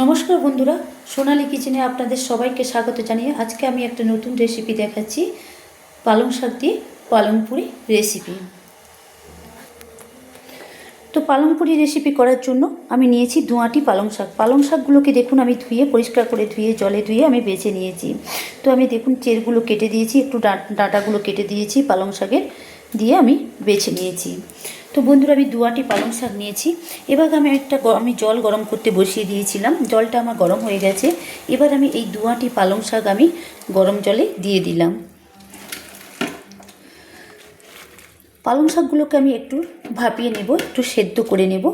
নমস্কার বন্ধুরা, সোনালি কিচেনে আপনাদের সবাইকে স্বাগত জানিয়ে আজকে আমি একটা নতুন রেসিপি দেখাচ্ছি, পালং শাক দিয়ে পালং পুরি রেসিপি তো পালং পুরি রেসিপি করার জন্য আমি নিয়েছি দুয়াটি পালং শাক। পালং শাকগুলোকে দেখুন, আমি ধুয়ে, পরিষ্কার করে ধুয়ে, জলে ধুয়ে আমি বেছে নিয়েছি। তো আমি দেখুন, চেরগুলো কেটে দিয়েছি, একটু ডাঁটাগুলো কেটে দিয়েছি, পালং শাকের দিয়ে আমি বেছে নিয়েছি। তো বন্ধুরা, আমি দুয়াটি পালং শাক নিয়েছি। এবার আমি একটা আমি জল গরম করতে বসিয়ে দিয়েছিলাম। জলটা আমার গরম হয়ে গেছে। এবার আমি এই দুয়াটি পালং শাক আমি গরম জলে দিয়ে দিলাম। পালং শাকগুলোকে আমি একটু ভাপিয়ে নেব, একটু সেদ্ধ করে নেব।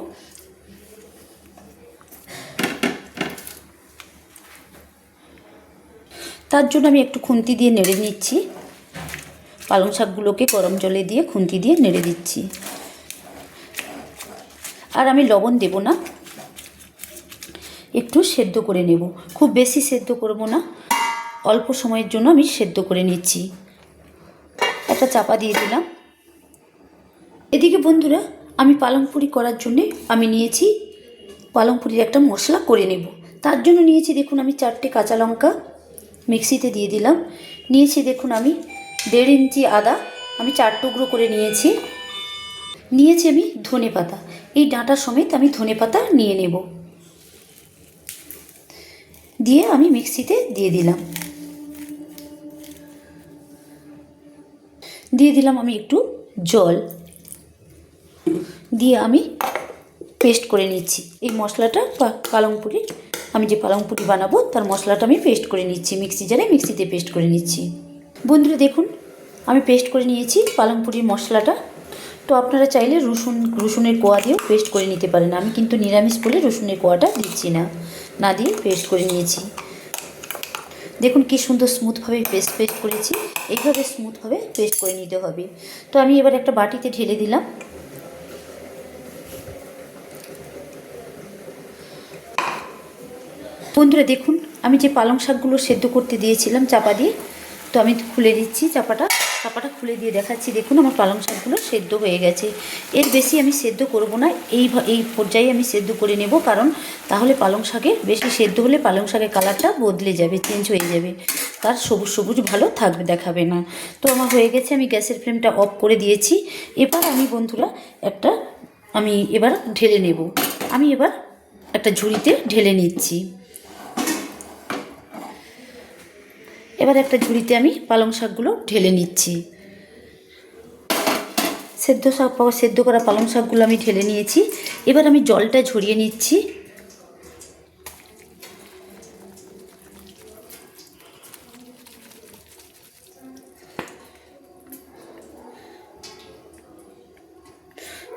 তার জন্য আমি একটু খুন্তি দিয়ে নেড়ে নিচ্ছি। পালং শাকগুলোকে গরম জলে দিয়ে খুন্তি দিয়ে নেড়ে দিচ্ছি। আর আমি লবণ দেব না। একটু সেদ্ধ করে নেব। খুব বেশি সেদ্ধ করব না। অল্প সময়ের জন্য আমি সেদ্ধ করে নিচ্ছি। একটা চাপা দিয়ে দিলাম। এদিকে বন্ধুরা, আমি পালং পুরি করার জন্যে আমি নিয়েছি পালং পুরির একটা মশলা করে নেব। তার জন্য নিয়েছি দেখুন আমি চারটে কাঁচা লঙ্কা মিক্সিতে দিয়ে দিলাম। নিয়েছি দেখুন আমি দেড় ইঞ্চি আদা। আমি চার টুকরো করে নিয়েছি। নিয়েছি আমি ধনে পাতা। এই ডাঁটা সমেত আমি ধনে পাতা নিয়ে নেব। দিয়ে আমি মিক্সিতে দিয়ে দিলাম। দিয়ে দিলাম আমি একটু জল। দিয়ে আমি পেস্ট করে নিচ্ছি। এই মশলাটা পালং পুরি, আমি যে পালং পুরি বানাবো তার মশলাটা আমি পেস্ট করে নিচ্ছি, মিক্সি জারে মিক্সিতে পেস্ট করে নিচ্ছি। বন্ধুরা দেখুন, আমি পেস্ট করে নিয়েছি পালং পুরির মশলাটা। তো আপনারা চাইলে রসুন, রসুনের কোয়া দিয়েও পেস্ট করে নিতে পারেন। আমি কিন্তু নিরামিষ বলে রসুনের কোয়াটা দিচ্ছি না। না দিয়ে পেস্ট করে নিয়েছি। দেখুন কি সুন্দর স্মুথভাবে পেস্ট পেস্ট করেছি। এইভাবে স্মুথভাবে পেস্ট করে নিতে হবে। তো আমি এবার একটা বাটিতে ঢেলে দিলাম। বন্ধুরা দেখুন, আমি যে পালং শাকগুলো সেদ্ধ করতে দিয়েছিলাম চাপা দিয়ে, তো আমি খুলে দিচ্ছি চাপাটা। চাপাটা খুলে দিয়ে দেখাচ্ছি। দেখুন, আমার পালং শাকগুলো সেদ্ধ হয়ে গেছে। এর বেশি আমি সেদ্ধ করব না। এই এই পর্যায়ে আমি সেদ্ধ করে নেব, কারণ তাহলে পালং শাকে বেশি সেদ্ধ হলে পালং শাকের কালারটা বদলে যাবে চেঞ্জ হয়ে যাবে। তার সবুজ সবুজ ভালো থাকবে, দেখাবে না। তো আমার হয়ে গেছে, আমি গ্যাসের ফ্লেমটা অফ করে দিয়েছি। এবার আমি বন্ধুরা একটা, আমি এবার ঢেলে নেব। আমি এবার একটা ঝুড়িতে ঢেলে নিচ্ছি। এবার একটা ঝুড়িতে আমি পালং শাকগুলো ঢেলে নিচ্ছি। সেদ্ধ শাক সেদ্ধ করা পালং শাকগুলো আমি ঢেলে নিয়েছি। এবার আমি জলটা ঝরিয়ে নিচ্ছি।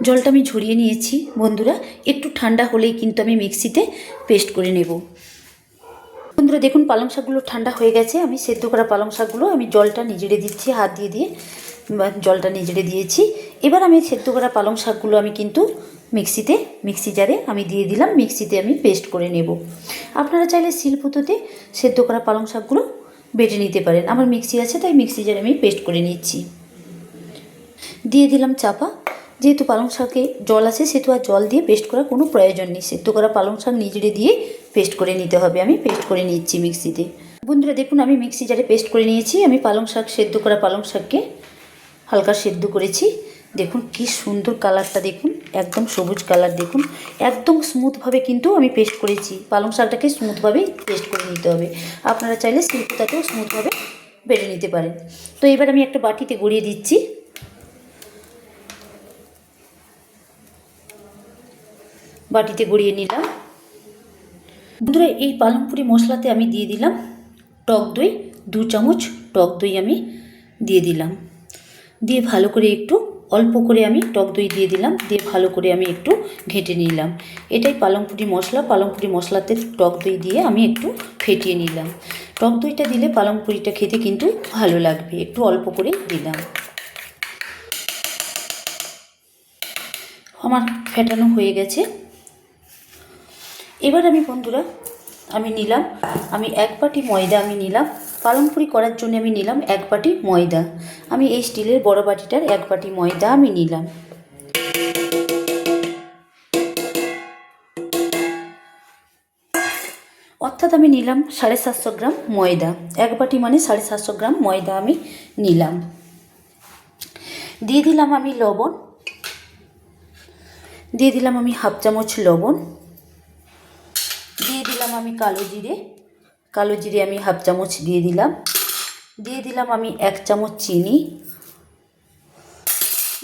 জলটা আমি ঝরিয়ে নিয়েছি, বন্ধুরা। একটু ঠান্ডা হলেই কিন্তু আমি মিক্সিতে পেস্ট করে নেব। বন্ধুরা, দেখুন, পালং শাকগুলো ঠান্ডা হয়ে গেছে। আমি সেদ্ধ করা পালং শাকগুলো আমি জলটা নিজেড়ে দিচ্ছি, হাত দিয়ে দিয়ে। জলটা নিজেড়ে দিয়েছি। এবার আমি সেদ্ধ করা পালং শাকগুলো আমি কিন্তু মিক্সিতে, মিক্সি জারে আমি দিয়ে দিলাম। মিক্সিতে আমি পেস্ট করে নেব। আপনারা চাইলে শিলপুতোতে সেদ্ধ করা পালং শাকগুলো বেটে নিতে পারেন। আমার মিক্সি আছে, তাই মিক্সি জারে আমি পেস্ট করে নিচ্ছি। দিয়ে দিলাম চাপা। যেহেতু পালং শাকে জল আছে, সেহেতু আর জল দিয়ে পেস্ট করার কোনো প্রয়োজন নেই। সেদ্ধ করা পালং শাক নিজেরে দিয়ে পেস্ট করে নিতে হবে। আমি পেস্ট করে নিচ্ছি মিক্সিতে। বন্ধুরা, দেখুন, আমি মিক্সি জারে পেস্ট করে নিয়েছি। আমি পালং শাক, সেদ্ধ করা পালং শাককে হালকা সেদ্ধ করেছি। দেখুন, কি সুন্দর কালারটা দেখুন, একদম সবুজ কালার দেখুন। একদম স্মুথভাবে কিন্তু আমি পেস্ট করেছি। পালং শাকটাকে স্মুথভাবেই পেস্ট করে নিতে হবে। আপনারা চাইলে শিল্পটাকেও স্মুথভাবে বেড়ে নিতে পারেন। তো এবার আমি একটা বাটিতে গড়িয়ে দিচ্ছি। বাটিতে গড়িয়ে নিলাম। বন্ধুরা, এই পালংপুরি মশলাতে আমি দিয়ে দিলাম টক দই, দু চামচ টক দই আমি দিয়ে দিলাম। দিয়ে ভালো করে একটু অল্প করে আমি টক দই দিয়ে দিলাম, দিয়ে ভালো করে আমি একটু ঘেঁটে নিলাম। এটাই পালংপুরি মশলা, পালংপুরি মশলাতে টক দই দিয়ে আমি একটু ফেটিয়ে নিলাম। টক দইটা দিলে পালংপুরিটা খেতে কিন্তু ভালো লাগবে, একটু অল্প করে দিলাম। আমার ফেটানো হয়ে গেছে। এবার আমি বন্ধুরা, আমি নিলাম, আমি এক বাটি ময়দা আমি নিলাম পালংপুরি করার জন্য আমি নিলাম এক বাটি ময়দা। আমি এই স্টিলের বড় বাটিটার এক বাটি ময়দা আমি নিলাম। অর্থাৎ আমি নিলাম সাড়ে সাতশো গ্রাম ময়দা। এক বাটি মানে সাড়ে সাতশো গ্রাম ময়দা আমি নিলাম। দিয়ে দিলাম আমি লবণ। দিয়ে দিলাম আমি হাফ চামচ লবণ। দিয়ে দিলাম আমি কালো জিরে। কালো জিরে আমি হাফ চামচ দিয়ে দিলাম। দিয়ে দিলাম আমি এক চামচ চিনি।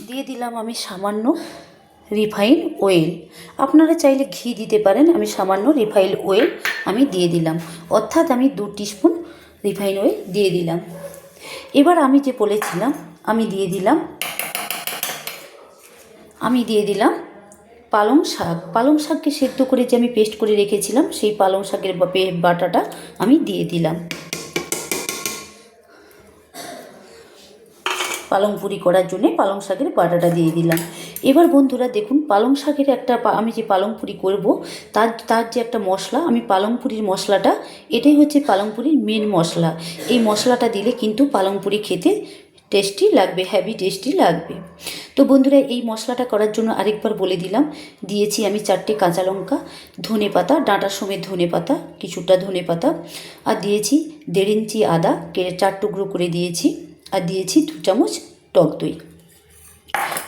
দিয়ে দিলাম আমি সামান্য রিফাইন অয়েল। আপনারা চাইলে ঘি দিতে পারেন, আমি সামান্য রিফাইন অয়েল আমি দিয়ে দিলাম। অর্থাৎ আমি দু টিস্পুন রিফাইন অয়েল দিয়ে দিলাম। এবার আমি যে বলেছিলাম, আমি দিয়ে দিলাম, আমি দিয়ে দিলাম পালং শাক, পালং শাককে সেদ্ধ করে যে আমি পেস্ট করে রেখেছিলাম, সেই পালং শাকের বাটাটা আমি দিয়ে দিলাম। পালং পুরি করার জন্যে পালং শাকের বাটাটা দিয়ে দিলাম। এবার বন্ধুরা দেখুন, পালং শাকের একটা আমি যে পালং পুরি করব, তার তার যে একটা মশলা, আমি পালং পুরির মশলাটা, এটাই হচ্ছে পালং পুরির মেন মশলা। এই মশলাটা দিলে কিন্তু পালং পুরি খেতে টেস্টি লাগবে হ্যাভি টেস্টি লাগবে। তো বন্ধুরা, এই মশলাটা করার জন্য আরেকবার বলে দিলাম। দিয়েছি আমি চারটে কাঁচা লঙ্কা, ধনে পাতা, ডাঁটার সময় ধনে পাতা, কিছুটা ধনে পাতা, আর দিয়েছি দেড় ইঞ্চি আদা, কেটে চার টুকরো করে দিয়েছি, আর দিয়েছি দু চামচ টক দই।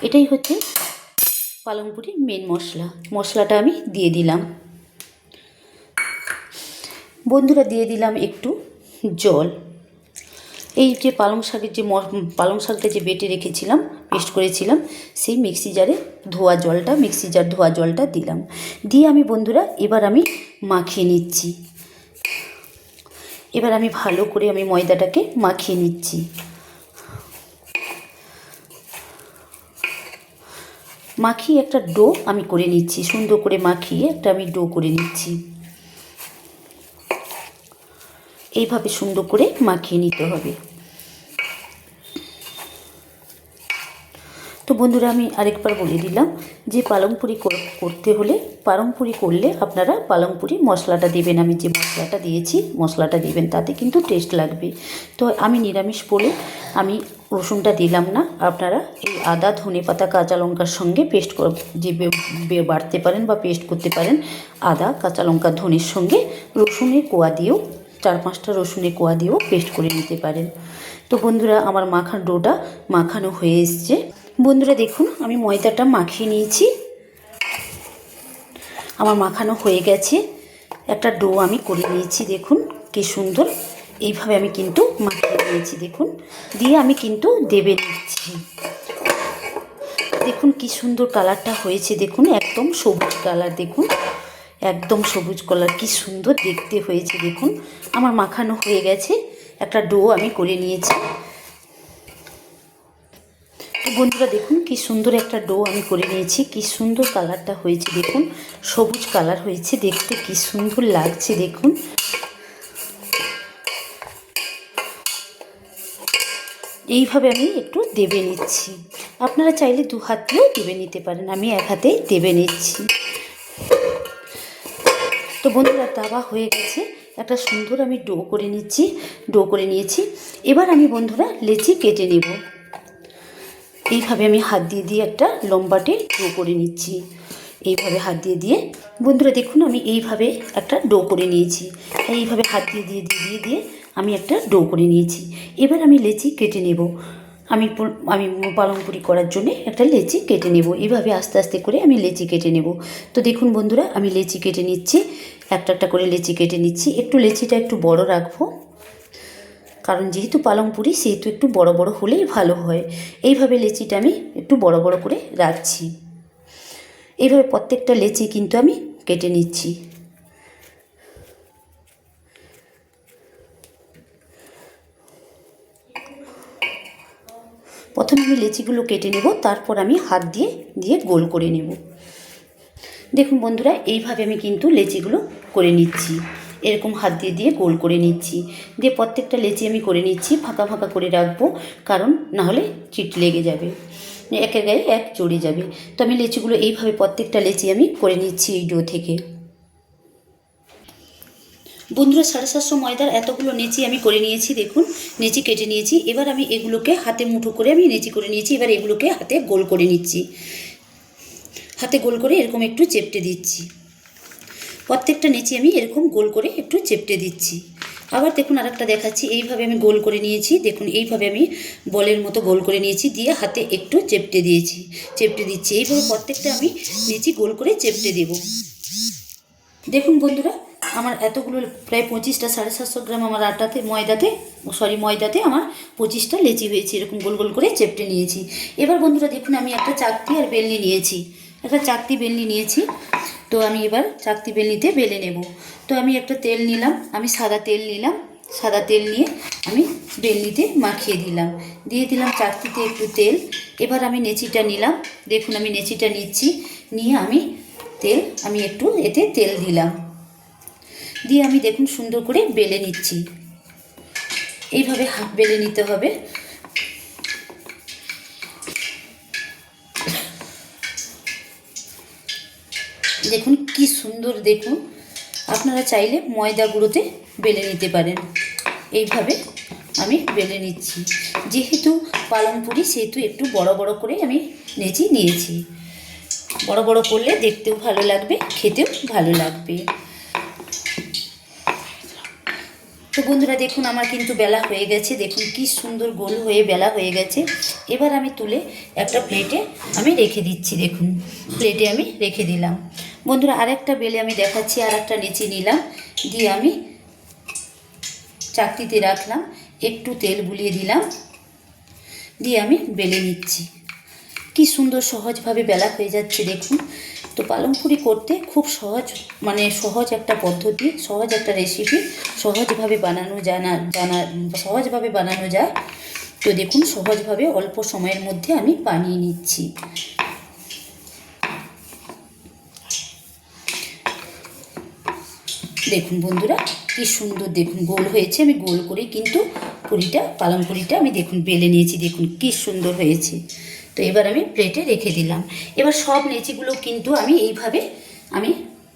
এটাই হচ্ছে পালংপুরির মেন মশলা। মশলাটা আমি দিয়ে দিলাম। বন্ধুরা, দিয়ে দিলাম একটু জল। এই যে পালং শাকের যে পালং শাকটা যে বেটে রেখেছিলাম, পেস্ট করেছিলাম, সেই মিক্সি জারে ধোয়া জলটা, মিক্সি জার ধোয়া জলটা দিলাম। দিয়ে আমি বন্ধুরা, এবার আমি মাখিয়ে নিচ্ছি। এবার আমি ভালো করে আমি ময়দাটাকে মাখিয়ে নিচ্ছি। মাখিয়ে একটা ডো আমি করে নিচ্ছি, সুন্দর করে মাখিয়ে একটা আমি ডো করে নিচ্ছি। এইভাবে সুন্দর করে মাখিয়ে নিতে হবে। তো বন্ধুরা, আমি আরেকবার বলে দিলাম যে পালংপুরি করতে হলে, পালংপুরি করলে আপনারা পালংপুরি মশলাটা দেবেন। আমি যে মশলাটা দিয়েছি, মশলাটা দেবেন, তাতে কিন্তু টেস্ট লাগবে। তো আমি নিরামিষ বলে আমি রসুনটা দিলাম না। আপনারা এই আদা, ধনে পাতা, কাঁচা লঙ্কার সঙ্গে পেস্ট যে বাড়তে পারেন বা পেস্ট করতে পারেন, আদা, কাঁচা লঙ্কা, ধনের সঙ্গে রসুনের কোয়া দিয়েও চার পাঁচটা রসুনের কোয়া দিয়েও পেস্ট করে নিতে পারেন। তো বন্ধুরা, আমার মাখার ডোটা মাখানো হয়ে এসছে। বন্ধুরা, দেখুন, আমি ময়দাটা মাখিয়ে নিয়েছি। আমার মাখানো হয়ে গেছে। একটা ডো আমি করে নিয়েছি, দেখুন, কি সুন্দর। এইভাবে আমি কিন্তু মাখিয়ে নিয়েছি, দেখুন। দিয়ে আমি কিন্তু দেবে নিচ্ছি দেখুন, কি সুন্দর কালারটা হয়েছে, দেখুন, একদম সবুজ কালার, দেখুন। একদম সবুজ কালার কি সুন্দর দেখতে হয়েছে, দেখুন। আমার মাখানো হয়ে গেছে, একটা ডো আমি করে নিয়েছি। তো বন্ধুরা, দেখুন কি সুন্দর একটা ডো আমি করে নিয়েছি, কি সুন্দর কালারটা হয়েছে, দেখুন। সবুজ কালার হয়েছে, দেখতে কি সুন্দর লাগছে, দেখুন। এইভাবে আমি একটু দেবে নিচ্ছি। আপনারা চাইলে দু হাত দিয়েও দেবে নিতে পারেন, আমি এক হাতেই দেবে নিচ্ছি। তো বন্ধুরা তাওয়া হয়ে গেছে। একটা সুন্দর আমি ডো করে নিচ্ছি, ডো করে নিয়েছি। এবার আমি বন্ধুরা লেচি কেটে নেব। এইভাবে আমি হাত দিয়ে দিয়ে একটা লম্বাটে ডো করে নিচ্ছি। এইভাবে হাত দিয়ে দিয়ে। বন্ধুরা, দেখুন আমি এইভাবে একটা ডো করে নিয়েছি। এইভাবে হাত দিয়ে দিয়ে দিয়ে দিয়ে দিয়ে আমি একটা ডো করে নিয়েছি। এবার আমি লেচি কেটে নেব। আমি আমি পালংপুরি করার জন্য একটা লেচি কেটে নেব। এভাবে আস্তে আস্তে করে আমি লেচি কেটে নেব। তো দেখুন বন্ধুরা, আমি লেচি কেটে নিচ্ছি, একটা একটা করে লেচি কেটে নিচ্ছি। একটু লেচিটা একটু বড় রাখব, কারণ যেহেতু পালং পুরি, সেহেতু একটু বড় বড় হলেই ভালো হয়। এইভাবে লেচিটা আমি একটু বড় বড় করে রাখছি। এইভাবে প্রত্যেকটা লেচি কিন্তু আমি কেটে নিচ্ছি। প্রথমে আমি লেচিগুলো কেটে নেব, তারপর আমি হাত দিয়ে দিয়ে গোল করে নেব। দেখুন বন্ধুরা, এইভাবে আমি কিন্তু লেচিগুলো করে নিচ্ছি। এরকম হাত দিয়ে দিয়ে গোল করে নিচ্ছি। দিয়ে প্রত্যেকটা লেচি আমি করে নিচ্ছি, ফাঁকা ফাঁকা করে রাখব, কারণ নাহলে চিট লেগে যাবে। একের গায়ে এক চড়ে যাবে। তো আমি লেচিগুলো এইভাবে প্রত্যেকটা লেচি আমি করে নিচ্ছি এই ডো থেকে। বন্ধুরা, সাড়ে সাতশো ময়দার এতগুলো নেচি আমি করে নিয়েছি, দেখুন, নেচি কেটে নিয়েছি। এবার আমি এগুলোকে হাতে মুঠো করে আমি নেচি করে নিয়েছি, এবার এগুলোকে হাতে গোল করে নিচ্ছি। হাতে গোল করে এরকম একটু চেপটে দিচ্ছি। প্রত্যেকটা নেচি আমি এরকম গোল করে একটু চেপটে দিচ্ছি। আবার দেখুন, আরেকটা দেখাচ্ছি, এইভাবে আমি গোল করে নিয়েছি, দেখুন, এইভাবে আমি বলের মতো গোল করে নিয়েছি, দিয়ে হাতে একটু চেপটে দিয়েছি, চেপটে দিচ্ছি। এইভাবে প্রত্যেকটা আমি নেচি গোল করে চেপটে দেবো। দেখুন, বন্ধুরা আমার এতগুলো প্রায় পঁচিশটা, সাড়ে সাতশো গ্রাম আমার আটাতে, ময়দাতে সরি, ময়দাতে আমার পঁচিশটা লেচি হয়েছে। এরকম গোল গোল করে চেপটে নিয়েছি। এবার বন্ধুরা দেখুন, আমি একটা চাকতি আর বেলনি নিয়েছি। একটা চাকতি বেলনি নিয়েছি। তো আমি এবার চাকতি বেলনিতে বেলে নেব। তো আমি একটা তেল নিলাম, আমি সাদা তেল নিলাম। সাদা তেল নিয়ে আমি বেলনিতে মাখিয়ে দিলাম। দিয়ে দিলাম চাকতিতে একটু তেল। এবার আমি নেচিটা নিলাম। দেখুন, আমি নেচিটা নিচ্ছি। নিয়ে আমি তেল, আমি একটু এতে তেল দিলাম। দিয়ে আমি দেখুন সুন্দর করে বেলে নিচ্ছি। এইভাবে হাফ বেলে নিতে হবে। দেখুন কি সুন্দর, দেখুন। আপনারা চাইলে ময়দা গুঁড়োতে বেলে নিতে পারেন। এইভাবে আমি বেলে নিচ্ছি। যেহেতু পালং পুরি, সেহেতু একটু বড় বড় করে আমি নেচি নিয়েছি। বড় বড় করলে দেখতেও ভালো লাগবে, খেতেও ভালো লাগবে। তো বন্ধুরা দেখুন, আমার কিন্তু বেলা হয়ে গেছে। দেখুন কি সুন্দর গোল হয়ে বেলা হয়ে গেছে। এবার আমি তুলে একটা প্লেটে আমি রেখে দিচ্ছি, দেখুন। প্লেটে আমি রেখে দিলাম। বন্ধুরা, আরেকটা বেলে আমি দেখাচ্ছি আর একটা নিচে নিলাম। দিয়ে আমি চাকরিতে রাখলাম, একটু তেল বুলিয়ে দিলাম। দিয়ে আমি বেলে নিচ্ছি। কি সুন্দর সহজভাবে বেলা হয়ে যাচ্ছে, দেখুন। তো পালং পুরি করতে খুব সহজ মানে সহজ একটা পদ্ধতি, সহজ একটা রেসিপি সহজভাবে বানানো জানা জানা, সহজভাবে বানানো যায়। তো দেখুন, সহজভাবে অল্প সময়ের মধ্যে আমি বানিয়ে নিচ্ছি। দেখুন বন্ধুরা, কি সুন্দর দেখুন, গোল হয়েছে, আমি গোল করে কিন্তু পুরিটা পালং পুরিটা আমি দেখুন বেলে নিয়েছি, দেখুন কি সুন্দর হয়েছে। তো এবার আমি প্লেটে রেখে দিলাম। এবার সব নেচিগুলো কিন্তু আমি এইভাবে আমি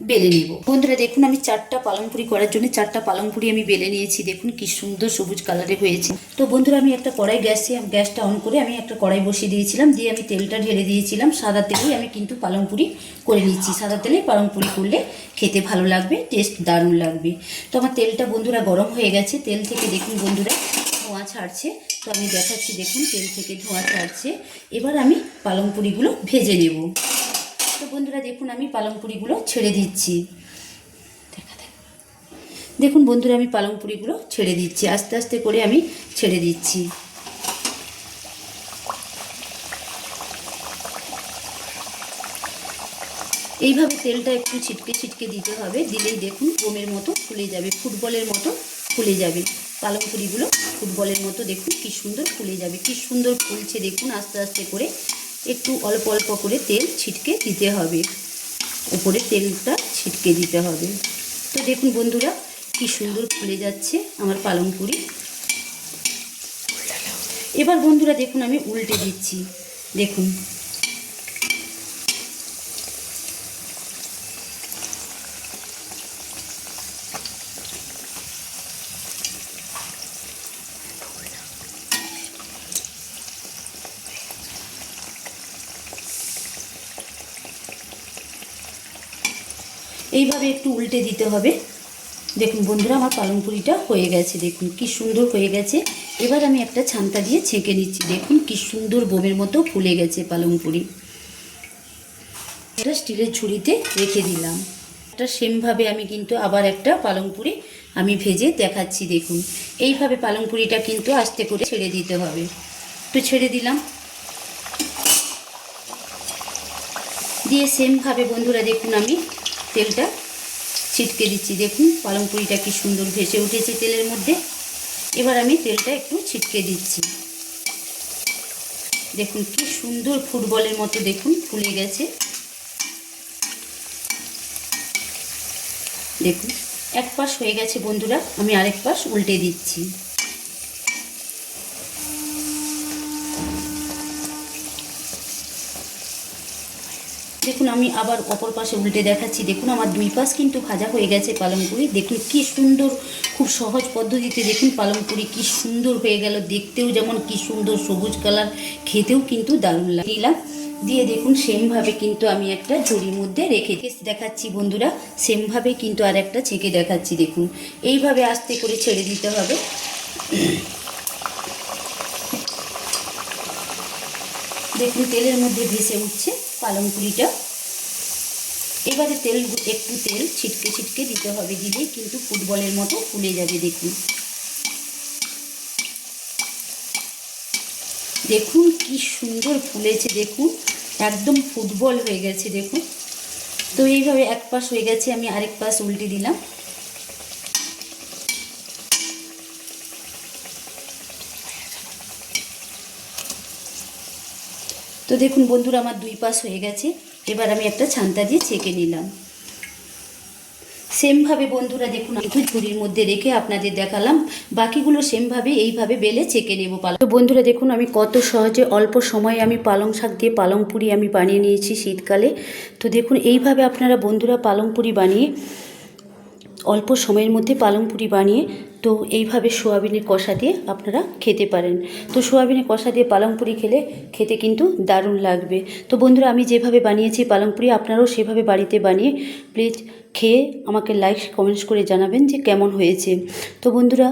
বেলে নেব। বন্ধুরা, দেখুন আমি চারটা পালং পুরি করার জন্য চারটা পালং পুরি আমি বেলে নিয়েছি। দেখুন কি সুন্দর সবুজ কালারে হয়েছে। তো বন্ধুরা, আমি একটা কড়াই গ্যাসে গ্যাসটা অন করে আমি একটা কড়াই বসিয়ে দিয়েছিলাম। দিয়ে আমি তেলটা ঢেলে দিয়েছিলাম। সাদা তেলেই আমি কিন্তু পালং পুরি করে নিচ্ছি সাদা তেলে পালং পুরি করলে খেতে ভালো লাগবে টেস্ট দারুণ লাগবে। তো আমার তেলটা বন্ধুরা গরম হয়ে গেছে। তেল থেকে দেখুন বন্ধুরা, ধোঁয়া ছাড়ছে। তো আমি দেখাচ্ছি, দেখুন তেল থেকে ধোঁয়া ছাড়ছে। এবার আমি পালং পুরিগুলো ভেজে নেব। তো বন্ধুরা, দেখুন আমি পালং পুরিগুলো ছেড়ে দিচ্ছি। দেখুন বন্ধুরা, আমি পালং পুরিগুলো ছেড়ে দিচ্ছি। আস্তে আস্তে করে আমি ছেড়ে দিচ্ছি। এইভাবে তেলটা একটু ছিটকে ছিটকে দিতে হবে। দিলেই দেখুন বোমের মতো ফুলে যাবে, ফুটবলের মতো ফুলে যাবে। পালং পুরিগুলো ফুটবলের মতো দেখুন কি সুন্দর ফুলে যাবে, কি সুন্দর ফুলছে দেখুন আস্তে আস্তে করে। একটু অল্প অল্প করে তেল ছিটকে দিতে হবে, উপরে তেলটা ছিটকে দিতে হবে। তো দেখুন বন্ধুরা, কি সুন্দর ফুলে যাচ্ছে আমার পালং পুরি। এবার বন্ধুরা দেখুন আমি উল্টে দিচ্ছি, দেখুন। এইভাবে একটু উল্টে দিতে হবে। দেখুন বন্ধুরা, আমার পালং পুরিটা হয়ে গেছে। দেখুন কি সুন্দর হয়ে গেছে। এবার আমি একটা ছান্তা দিয়ে ছেঁকে নিচ্ছি। দেখুন কি সুন্দর বোমের মতো ফুলে গেছে পালং পুরি এটা স্টিলের ঝুড়িতে রেখে দিলাম। এটা সেমভাবে আমি কিন্তু আবার একটা পালং পুরি আমি ভেজে দেখাচ্ছি। দেখুন, এইভাবে পালং পুরিটা কিন্তু আস্তে করে ছেড়ে দিতে হবে। তো ছেড়ে দিলাম। দিয়ে সেমভাবে বন্ধুরা, দেখুন আমি তেলটা ছিটকে দিচ্ছি। দেখুন পালং পুরিটা কি সুন্দর ভেসে উঠেছে তেলের মধ্যে। এবার আমি তেলটা একটু ছিটকে দিচ্ছি। দেখুন কি সুন্দর ফুটবলের মতো দেখুন ফুলে গেছে। দেখুন, এক পাশ হয়ে গেছে বন্ধুরা, আমি আরেক পাশ উল্টে দিচ্ছি। দেখুন, আমি আবার অপর পাশে উল্টে দেখাচ্ছি। দেখুন, আমার দুই পাশ কিন্তু ভাজা হয়ে গেছে পালং পুরি দেখুন, কি সুন্দর, খুব সহজ পদ্ধতিতে দেখুন পালং পুরি কি সুন্দর হয়ে গেল। দেখতেও যেমন কি সুন্দর সবুজ কালার, খেতেও কিন্তু দারুণ লাগে। নিলাম দিয়ে দেখুন, সেমভাবে কিন্তু আমি একটা ঝুড়ির মধ্যে রেখে দেখাচ্ছি বন্ধুরা। সেমভাবে কিন্তু আর একটা ছেঁকে দেখাচ্ছি, দেখুন। এইভাবে আস্তে করে ছেড়ে দিতে হবে। দেখুন, তেলের মধ্যে ভেসে উঠছে। পালং পুরিটা। এবারে তেল, একটু তেল ছিটকে ছিটকে দিতে হবে দিলে কিন্তু ফুটবলের মতো ফুলে যাবে, দেখুন। দেখুন কি সুন্দর ফুলেছে, দেখুন। একদম ফুটবল হয়ে গেছে, দেখুন। তো এইভাবে এক পাশ হয়ে গেছে, আমি আরেক পাশ উল্টে দিলাম। তো দেখুন বন্ধুরা, আমার দুই পাশ হয়ে গেছে। এবার আমি একটা ছান্তা দিয়ে ছেঁকে নিলাম। সেমভাবে বন্ধুরা, দেখুন একটু ঝুড়ির মধ্যে রেখে আপনাদের দেখালাম। বাকিগুলো সেমভাবে, এইভাবে বেলে ছেঁকে নেব পালং। তো বন্ধুরা, দেখুন, আমি কত সহজে অল্প সময়ে আমি পালং শাক দিয়ে পালং পুরি আমি বানিয়ে নিয়েছি শীতকালে। তো দেখুন, এইভাবে আপনারা বন্ধুরা পালং পুরি বানিয়ে অল্প সময়ের মধ্যে পালং পুরি বানিয়ে তো এইভাবে সোয়াবিনের কষা দিয়ে আপনারা খেতে পারেন। তো সোয়াবিনের কষা দিয়ে পালং পুরি খেলে খেতে কিন্তু দারুণ লাগবে। তো বন্ধুরা, আমি যেভাবে বানিয়েছি পালং পুরি, আপনারাও সেভাবে বাড়িতে বানিয়ে প্লিজ খেয়ে আমাকে লাইক কমেন্টস করে জানাবেন যে কেমন হয়েছে। তো বন্ধুরা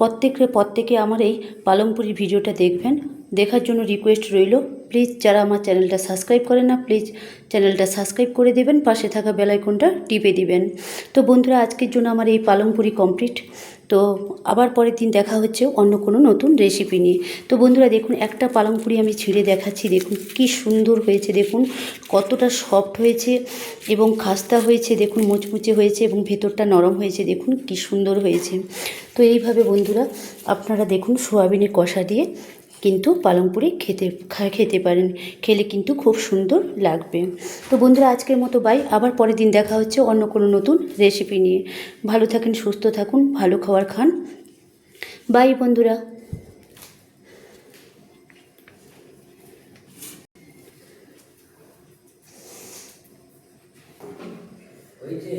প্রত্যেকে প্রত্যেকে আমার এই পালং পুরি ভিডিওটা দেখবেন। দেখার জন্য রিকোয়েস্ট রইল। প্লিজ যারা আমার চ্যানেলটা সাবস্ক্রাইব করেন না প্লিজ চ্যানেলটা সাবস্ক্রাইব করে দেবেন। পাশে থাকা বেলাইকনটা টিপে দিবেন। তো বন্ধুরা, আজকের জন্য আমার এই পালংপুরি কমপ্লিট তো আবার পরের দিন দেখা হচ্ছে অন্য কোনো নতুন রেসিপি নিয়ে। তো বন্ধুরা দেখুন, একটা পালং পুরি আমি ছিঁড়ে দেখাচ্ছি। দেখুন কি সুন্দর হয়েছে, দেখুন কতটা সফট হয়েছে এবং খাস্তা হয়েছে, দেখুন মুচমুচে হয়েছে এবং ভেতরটা নরম হয়েছে, দেখুন কি সুন্দর হয়েছে। তো এইভাবে বন্ধুরা আপনারা দেখুন সোয়াবিনের কষা দিয়ে কিন্তু পালং পুরি খেতে খেতে পারেন। খেলে কিন্তু খুব সুন্দর লাগবে। তো বন্ধুরা, আজকের মতো বাই আবার পরের দিন দেখা হচ্ছে অন্য কোনো নতুন রেসিপি নিয়ে। ভালো থাকেন, সুস্থ থাকুন, ভালো খাবার খান। বাই বন্ধুরা। হয়েছে?